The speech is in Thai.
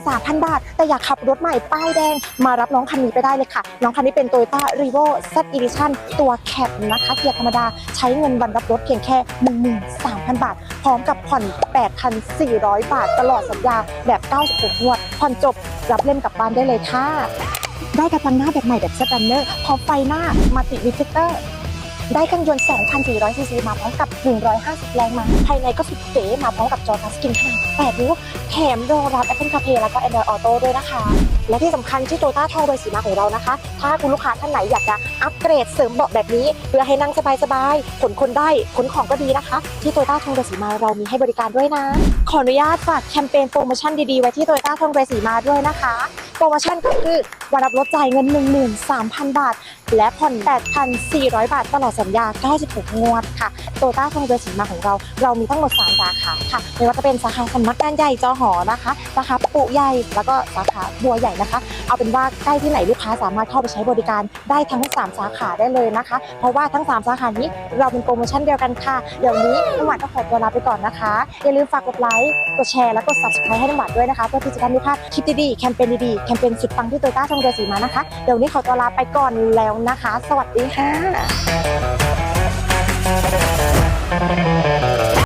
13,000 บาท แต่อยากขับรถใหม่ป้ายแดง มารับน้องคันนี้ไปได้เลยค่ะ น้องคันนี้เป็น Toyota r e v o Z Edition ตัวแคปนะคะเกียร์ธรรมดาใช้เงินวันรับรถเพียงแค่ 13,000 บาท พร้อมกับผ่อน 8,400 บาท ตลอดสัญญาแบบ96งวดผ่อนจบรับเล่มกลับบ้านได้เลยค่ะได้กระจังหน้าแบบใหม่แบบสแตนเนอร์พร้อมไฟหน้ามัลติวิเฟเตอร์ ได้เครื่องยนต์ 2,400 ซีซีมาพร้อมกับ 150 แรงม้า ภายในก็สุดเก๋มาพร้อมกับจอทัชสกรีนขนาด8นิ้วแถมรองรับ Apple CarPlay แล้วก็ Android Auto ด้วยนะคะ และที่สำคัญที่โตต้าทองโดยสีมาของเรานะคะ ถ้าคุณลูกค้าท่านไหนอยากจะอัปเกรดเสริมเบาะแบบนี้ เพื่อให้นั่งสบายๆขนคนได้ขนของก็ดีนะคะ ที่โตต้าทองโดยสีมาเรามีให้บริการด้วยนะ ขออนุญาตฝากแคมเปญโปรโมชั่นดีๆไว้ที่โตต้าทองโดยสีมาด้วยนะคะ โปรโมชั่นก็คือวันรับรถจ่ายเงิน 13,000 บาท และผ่อน 8,400 บาทตลอดสัญญา 96 งวดค่ะ โตต้าทองเรือสีมาของเรา เรามีทั้งหมด 3 สาขาค่ะ ไม่ว่าจะเป็นสาขาสำนักงานใหญ่จอหอนะคะ สาขาปุใหญ่ แล้วก็สาขาบัวใหญ่นะคะ เอาเป็นว่าใกล้ที่ไหนลูกค้าสามารถเข้าไปใช้บริการได้ทั้ง 3 สาขาได้เลยนะคะ เพราะว่าทั้ง 3 สาขานี้เราเป็นโปรโมชั่นเดียวกันค่ะ เดี๋ยวนี้น้ำหวานก็ขอตัวลาไปก่อนนะคะ อย่าลืมฝากกดไลค์ กดแชร์และกด subscribe ให้น้ำหวานด้วยนะคะเพื่อที่จะได้ไม่พลาดคลิปดีๆ แคมเปญดีๆ แคมเปญสุดปังที่โตต้าทองเรือสีมานะคะ เดี๋ยวนี้ขอตัวลาไปก่อนแล้วนะคะ สวัสดีค่ะ